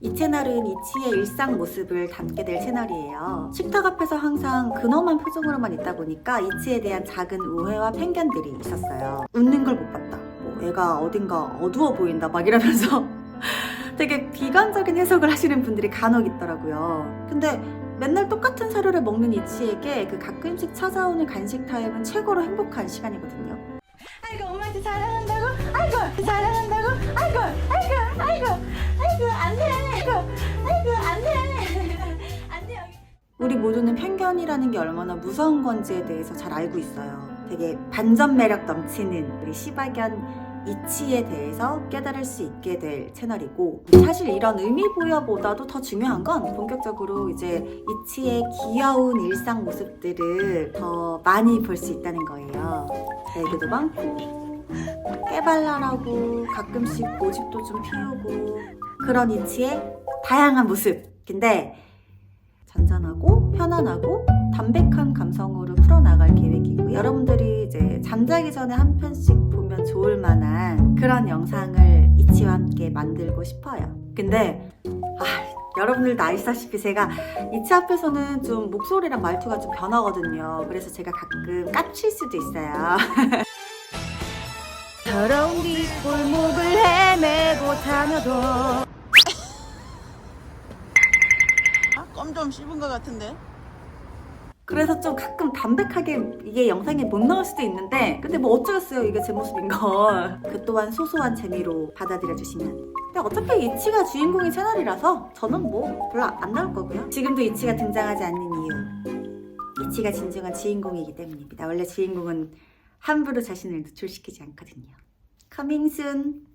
이 채널은 이치의 일상 모습을 담게 될 채널이에요. 식탁 앞에서 항상 근엄한 표정으로만 있다 보니까 이치에 대한 작은 오해와 편견들이 있었어요. 웃는 걸 못 봤다. 뭐 애가 어딘가 어두워 보인다 막 이러면서 되게 비관적인 해석을 하시는 분들이 간혹 있더라고요. 근데 맨날 똑같은 사료를 먹는 이치에게 그 가끔씩 찾아오는 간식 타임은 최고로 행복한 시간이거든요. 아이고 엄마한테 사랑한다고? 아이고 사 아이고 아이고 안 돼 안돼 우리 모두는 편견이라는 게 얼마나 무서운 건지에 대해서 잘 알고 있어요. 되게 반전 매력 넘치는 우리 시바견 이치에 대해서 깨달을 수 있게 될 채널이고 사실 이런 의미 부여보다도 더 중요한 건 본격적으로 이제 이치의 귀여운 일상 모습들을 더 많이 볼 수 있다는 거예요. 애교도 많고 깨발랄하고 가끔씩 고집도 좀 피우고 그런 이치의 다양한 모습. 근데 잔잔하고 편안하고 담백한 감성으로 풀어나갈 계획이고 여러분들이 이제 잠자기 전에 한 편씩 보면 좋을 만한 그런 영상을 이치와 함께 만들고 싶어요. 근데 아, 여러분들도 아시다시피 제가 이치 앞에서는 좀 목소리랑 말투가 좀 변하거든요. 그래서 제가 가끔 까칠 수도 있어요. 더러운 뒷골목을 헤매고 다녀도 껌 좀 씹은 것 같은데? 그래서 좀 가끔 담백하게 이게 영상에 못 나올 수도 있는데 근데 뭐 어쩌겠어요 이게 제 모습인 걸 그 또한 소소한 재미로 받아들여 주시면. 근데 어차피 이치가 주인공인 채널이라서 저는 뭐 별로 안 나올 거고요. 지금도 이치가 등장하지 않는 이유. 이치가 진정한 주인공이기 때문입니다. 원래 주인공은 함부로 자신을 노출시키지 않거든요. 커밍 순